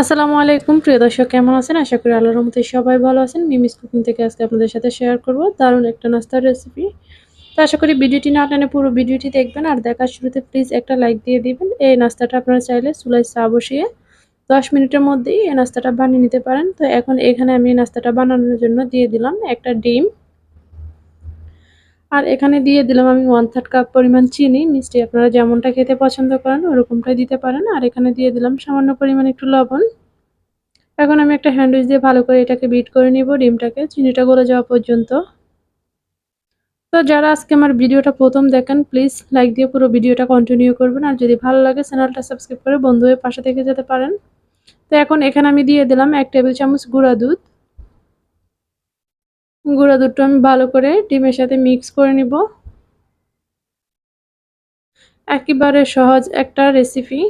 আসসালামু আলাইকুম, প্রিয় দর্শক, কেমন আছেন? আশা করি আল্লাহর রহমতে সবাই ভালো আছেন। মিমিস কুকিং থেকে আজকে আপনাদের সাথে শেয়ার করব। দারুণ একটা নাস্তার রেসিপি তো আশা করি ভিডিওটি না টানে পুরো ভিডিওটি দেখবেন আর দেখার শুরুতে প্লিজ একটা লাইক দিয়ে দিবেন। এই নাস্তাটা আপনারা চাইলে চুলাই চা বসিয়ে দশ মিনিটের মধ্যেই এই নাস্তাটা বানিয়ে নিতে পারেন। তো এখন এখানে আমি নাস্তাটা বানানোর জন্য দিয়ে দিলাম একটা ডিম। আর এখানে দিয়ে দিলাম আমি ওয়ান থার্ড কাপ পরিমাণ চিনি, মিষ্টি আপনারা যেমনটা খেতে পছন্দ করেন ওরকমটাই দিতে পারেন। আর এখানে দিয়ে দিলাম সামান্য পরিমাণ একটু লবণ। এখন আমি একটা হ্যান্ডউইচ দিয়ে ভালো করে এটাকে বিট করে নিব, ডিমটাকে। চিনিটা গলে যাওয়া পর্যন্ত। তো যারা আজকে আমার ভিডিওটা প্রথম দেখেন প্লিজ লাইক দিয়ে পুরো ভিডিওটা কন্টিনিউ করবেন। আর যদি ভালো লাগে, চ্যানেলটা সাবস্ক্রাইব করে বন্ধু হয়ে পাশে থেকে যেতে পারেন। তো এখন এখানে আমি দিয়ে দিলাম এক টেবিল চামচ গুঁড়া দুধ। গুঁড়া দুধটা আমি ভালো করে ডিমের সাথে মিক্স করে নিব। একেবারে সহজ একটা রেসিপি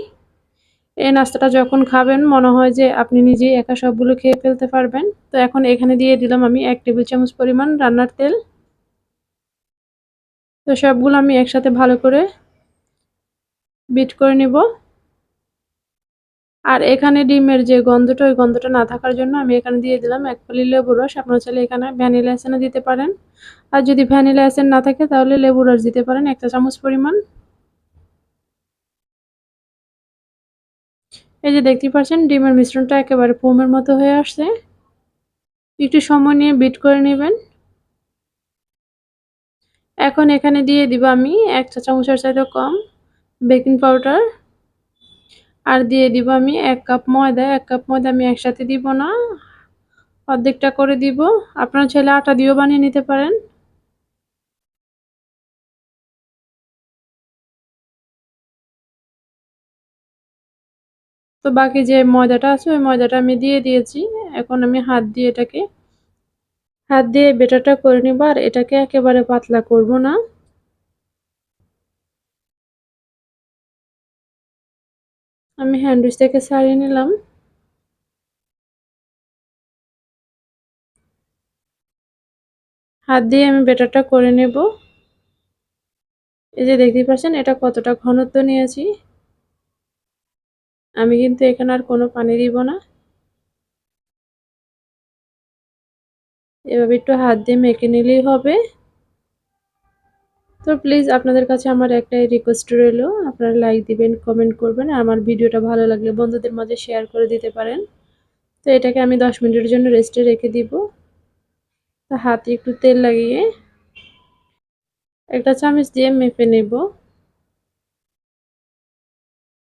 এই নাস্তাটা যখন খাবেন, মনে হয় যে আপনি নিজেই একা সবগুলো খেয়ে ফেলতে পারবেন। তো এখন এখানে দিয়ে দিলাম আমি এক টেবিল চামচ পরিমাণ রান্নার তেল। তো সবগুলো আমি একসাথে ভালো করে বিট করে নিব। আর এখানে ডিমের যে গন্ধটা, ওই গন্ধটা না থাকার জন্য আমি এখানে দিয়ে দিলাম এক পালি লেবু রস। আপনারা চাইলে এখানে ভ্যানিলা এসেনও দিতে পারেন। আর যদি ভ্যানিলা এসেন না থাকে, তাহলে লেবু রস দিতে পারেন একটা চামচ পরিমাণ। এই যে দেখতে পাচ্ছেন, ডিমের মিশ্রণটা একেবারে ফোমের মতো হয়ে আসছে। একটু সময় নিয়ে বিট করে নেবেন। এখন এখানে দিয়ে দিব আমি এক চা চামচের চাইতে কম বেকিং পাউডার। আর দিয়ে দিব আমি এক কাপ ময়দা, এক কাপ ময়দা আমি একসাথে দিব না, অর্ধেকটা করে দিব। আপনার ছেলে আটা দিয়েও বানিয়ে নিতে পারেন। তো বাকি যে ময়দাটা আছে, ওই ময়দাটা আমি দিয়ে দিয়েছি। এখন আমি হাত দিয়ে এটাকে, হাত দিয়ে বেটারটা করে নিব, আর এটাকে একেবারে পাতলা করব না। আমি হ্যান্ডউইচ থেকে ছাড়িয়ে নিলাম। হাত দিয়ে আমি বেটারটা করে নেব। এই যে দেখতে পাচ্ছেন, এটা কতটা ঘনত্ব নিয়েছি। আমি কিন্তু এখানে আর কোনো পানি দিব না। এভাবে একটু হাত দিয়ে মেখে নিলেই হবে। তো প্লিজ আপনাদের কাছে আমার একটাই রিকোয়েস্ট রইল, আপনারা লাইক দিবেন কমেন্ট করবেন, আর আমার ভিডিওটা ভালো লাগলে বন্ধুদের মাঝে শেয়ার করে দিতে পারেন। তো এটাকে আমি দশ মিনিটের জন্য রেস্টে রেখে দিব। তো হাতে একটু তেল লাগিয়ে একটা চামচ দিয়ে মেপে নেব।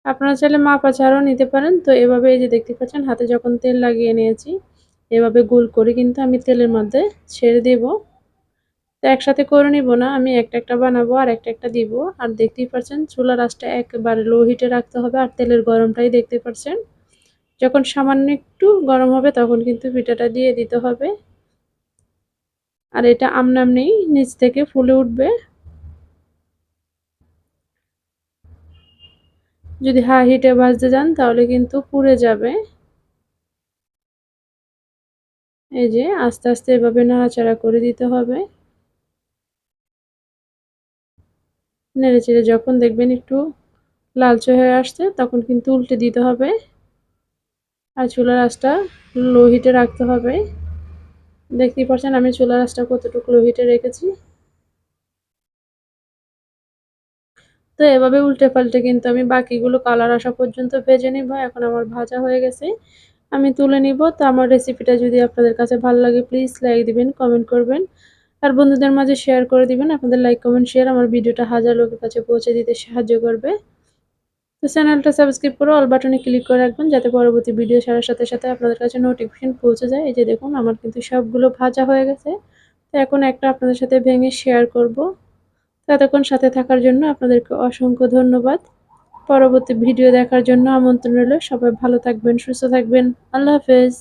আপনারা চাইলে মাপা ছাড়াও নিতে পারেন। তো এভাবে এই যে দেখতে পাচ্ছেন, হাতে যখন তেল লাগিয়ে নিয়েছি, এভাবে গোল করে কিন্তু আমি তেলের মধ্যে ছেড়ে দেব। একসাথে করে নিব না, আমি একটা একটা বানাবো আর একটা একটা দিব। আর দেখতেই পাচ্ছেন চুলার আঁচটা একবারে লো হিটে রাখতে হবে আর তেলের গরমটাই দেখতে পাচ্ছেন যখন সামান্য একটু গরম হবে তখন কিন্তু পিঠাটা দিয়ে দিতে হবে। আর এটা আমনামনেই নিচ থেকে ফুলে উঠবে। যদি হাই হিটে ভাজতে যান তাহলে কিন্তু পুড়ে যাবে। এই যে আস্তে আস্তে এভাবে নাড়াচাড়া করে দিতে হবে। নেড়ে চেড়ে যখন দেখবেন একটু লালচে হয়ে আসছে, তখন কিন্তু উল্টে দিতে হবে। আর চুলার আঁচটা লো হিটে রাখতে হবে। দেখতেই পাচ্ছেন আমি চুলার আঁচটা কতটুকু লো হিটে রেখেছি। তো এভাবে উল্টে পাল্টে কিন্তু আমি বাকিগুলো কালার আসা পর্যন্ত ভেজে নিব। এখন আমার ভাজা হয়ে গেছে। আমি তুলে নিব। তো আমার রেসিপিটা যদি আপনাদের কাছে ভালো লাগে প্লিজ লাইক দিবেন কমেন্ট করবেন। আর বন্ধুদের মাঝে শেয়ার করে দিবেন। আপনাদের লাইক কমেন্ট শেয়ার আমার ভিডিওটা হাজার লোকের কাছে পৌঁছে দিতে সাহায্য করবে। তো চ্যানেলটা সাবস্ক্রাইব করে অল বাটনে ক্লিক করে রাখবেন, যাতে পরবর্তী ভিডিও সারার সাথে সাথে আপনাদের কাছে নোটিফিকেশন পৌঁছে যায়। এই যে দেখুন, আমার কিন্তু সবগুলো ভাজা হয়ে গেছে। তো এখন একটা আপনাদের সাথে ভেঙে শেয়ার করব। ততক্ষণ সাথে থাকার জন্য আপনাদেরকে অসংখ্য ধন্যবাদ। পরবর্তী ভিডিও দেখার জন্য আমন্ত্রণ রইল। সবাই ভালো থাকবেন, সুস্থ থাকবেন। আল্লাহ হাফেজ।